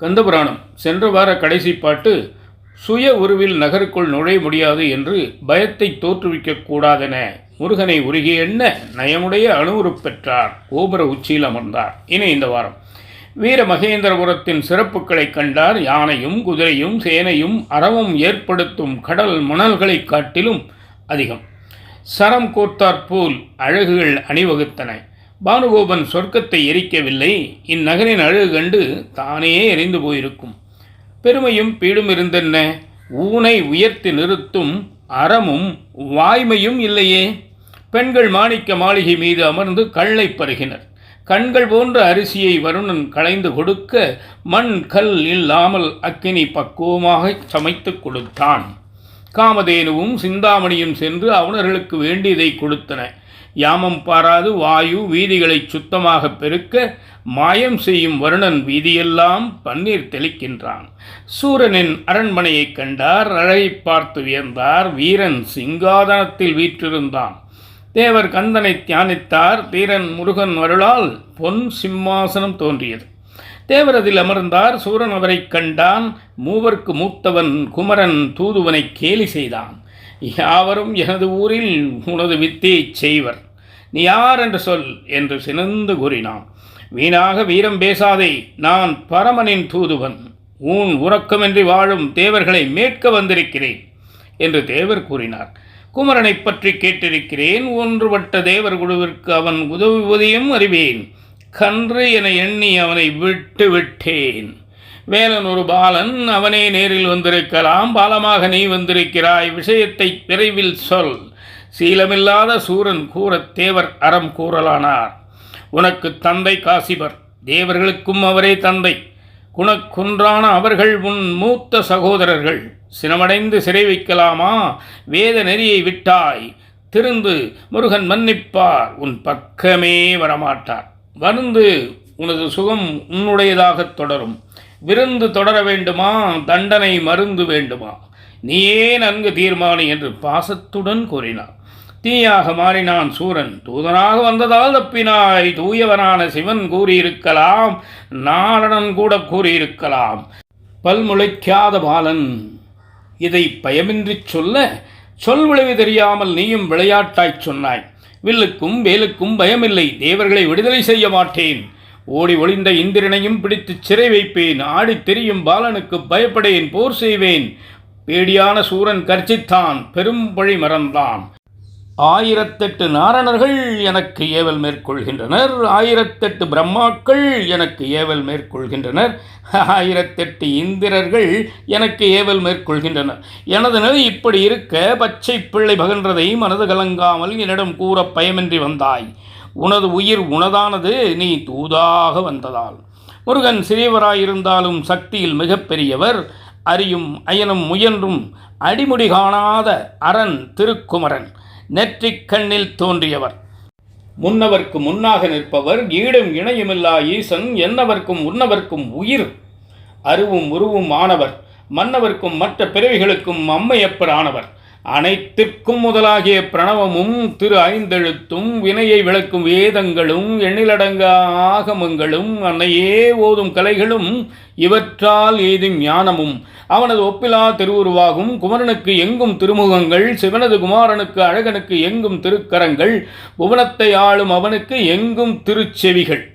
கந்தபுராணம். சென்ற வார கடைசி பாட்டு சுய உருவில் நகருக்குள் நுழைய முடியாது என்று பயத்தை தோற்றுவிக்கக்கூடாதென முருகனை உருகிய எண்ண நயமுடைய அணுவுறு பெற்றார் கோபுர உச்சியில் அமர்ந்தார். இனி இந்த வாரம். வீர மகேந்திரபுரத்தின் சிறப்புகளைக் கண்டார் யானையும் குதிரையும் சேனையும் அறவும் ஏற்படுத்தும் கடல் மணல்களைக் காட்டிலும் அதிகம். சரம் கோர்த்தாற்போல் அழகுகள் அணிவகுத்தன. பானுகோபன் சொர்க்கத்தை எரிக்கவில்லை. இந்நகரின் அழகு கண்டு தானே எரிந்து போயிருக்கும். பெருமையும் பீடும் இருந்தென்ன? ஊனை உயர்த்தி நிறுத்தும் அறமும் வாய்மையும் இல்லையே. பெண்கள் மாணிக்க மாளிகை மீது அமர்ந்து கள்ளை பருகினர். கண்கள் போன்ற அரிசியை வருணன் களைந்து கொடுக்க மண் கல் இல்லாமல் அக்கினி பக்குவமாக சமைத்துக் கொடுத்தான். காமதேனுவும் சிந்தாமணியும் சென்று அவனர்களுக்கு வேண்டியதை கொடுத்தன. யாமம் பாராது வாயு வீதிகளை சுத்தமாக பெருக்க மாயம் செய்யும் வருணன் வீதியெல்லாம் பன்னீர் தெளிக்கின்றான். சூரனின் அரண்மனையைக் கண்டார் அழகை பார்த்து வியந்தார் வீரன் சிங்காதனத்தில் வீற்றிருந்தான். தேவர் கந்தனை தியானித்தார் தீரன் முருகன் வருளால் பொன் சிம்மாசனம் தோன்றியது. தேவர் அதில் அமர்ந்தார் சூரன் அவரைக் கண்டான் மூவர்க்கு மூத்தவன் குமரன் தூதுவனை கேலி செய்தான். யாவரும் எனது ஊரில் உனது வித்தையைச் செய்வர். நீ யார் என்று சொல் என்று சினந்து கூறினான். வீணாக வீரம் பேசாதே நான் பரமனின் தூதுவன். ஊன் உறக்கமின்றி வாழும் தேவர்களை மேற்க வந்திருக்கிறேன் என்று தேவர் கூறினார். குமரனைப் பற்றி கேட்டிருக்கிறேன். ஒன்றுபட்ட தேவர் குழுவிற்கு அவன் உதவுவதையும் அறிவேன். கன்று என எண்ணி அவனை விட்டு விட்டேன். வேலன் ஒரு பாலன் அவனே நேரில் வந்திருக்கலாம். பாலமாக நீ வந்திருக்கிறாய். விஷயத்தை விரைவில் சொல். சீலமில்லாத சூரன் கூறத் தேவர் அறம் கூறலானார். உனக்கு தந்தை காசிபர். தேவர்களுக்கும் அவரே தந்தை. குணக்குன்றான அவர்கள் உன் மூத்த சகோதரர்கள். சினமடைந்து சிறை வைக்கலாமா? வேத நெறியை விட்டாய். திருந்து முருகன் மன்னிப்பார். உன் பக்கமே வரமாட்டார். வருந்து உனது சுகம் உன்னுடையதாகத் தொடரும். விருந்து தொடர வேண்டுமா? தண்டனை மருந்து வேண்டுமா? நீயே நன்கு தீர்மானி என்று பாசத்துடன் கூறினார் தீயாக மாறினான் சூரன். தூதனாக வந்ததால் தப்பினாய். தூயவனான சிவன் கூறியிருக்கலாம். நாரணன் கூட கூறியிருக்கலாம். பல்முளைக்காத பாலன். இதை பயமின்றிச் சொல்ல சொல் விளைவு தெரியாமல் நீயும் விளையாட்டாய்ச் சொன்னாய். வில்லுக்கும் வேலுக்கும் பயமில்லை. தேவர்களை விடுதலை செய்ய மாட்டேன். ஓடி ஒளிந்த இந்திரனையும் பிடித்துச் சிறை வைப்பேன். ஆடித் தெரியும் பாலனுக்கு பயப்படேன் போர் செய்வேன். பேடியான சூரன் கர்ச்சித்தான் பெரும் பழி மறந்தான். ஆயிரத்தெட்டு நாரணர்கள் எனக்கு ஏவல் மேற்கொள்கின்றனர். ஆயிரத்தெட்டு பிரம்மாக்கள் எனக்கு ஏவல் மேற்கொள்கின்றனர். ஆயிரத்தெட்டு இந்திரர்கள் எனக்கு ஏவல் மேற்கொள்கின்றனர். எனது நிலை இப்படி இருக்க பச்சை பிள்ளை பகன்றதை மனது கலங்காமல் என்னிடம் கூற பயமின்றி வந்தாய். உனது உயிர் உனதானது நீ தூதாக வந்ததால். முருகன் சிறியவராயிருந்தாலும் சக்தியில் மிகப்பெரியவர். அறியும் அயனும் முயன்றும் அடிமுடி காணாத அரண் திருக்குமரன் நெற்றிக் கண்ணில் தோன்றியவர். முன்னவர்க்கு முன்னாக நிற்பவர் ஈடும் இணையுமில்லா ஈசன் என்னவர்க்கும் உன்னவர்க்கும் உயிர். அருவும் உருவும் ஆனவர் மன்னவர்க்கும் மற்ற பிறவிகளுக்கும் அம்மையப்பர் ஆனவர். அனைத்திற்கும் முதலாகிய பிரணவமும் திரு ஐந்தெழுத்தும் வினையை விளக்கும் வேதங்களும் எண்ணிலடங்கா ஆகமங்களும் அன்னையே ஓதும் கலைகளும் இவற்றால் எய்தும் ஞானமும். அவனது ஒப்பிலா திருவுருவாகும். குமரனுக்கு எங்கும் திருமுகங்கள் சிவனது குமாரனுக்கு அழகனுக்கு எங்கும் திருக்கரங்கள் புவனத்தை ஆளும் அவனுக்கு எங்கும் திருச்செவிகள்.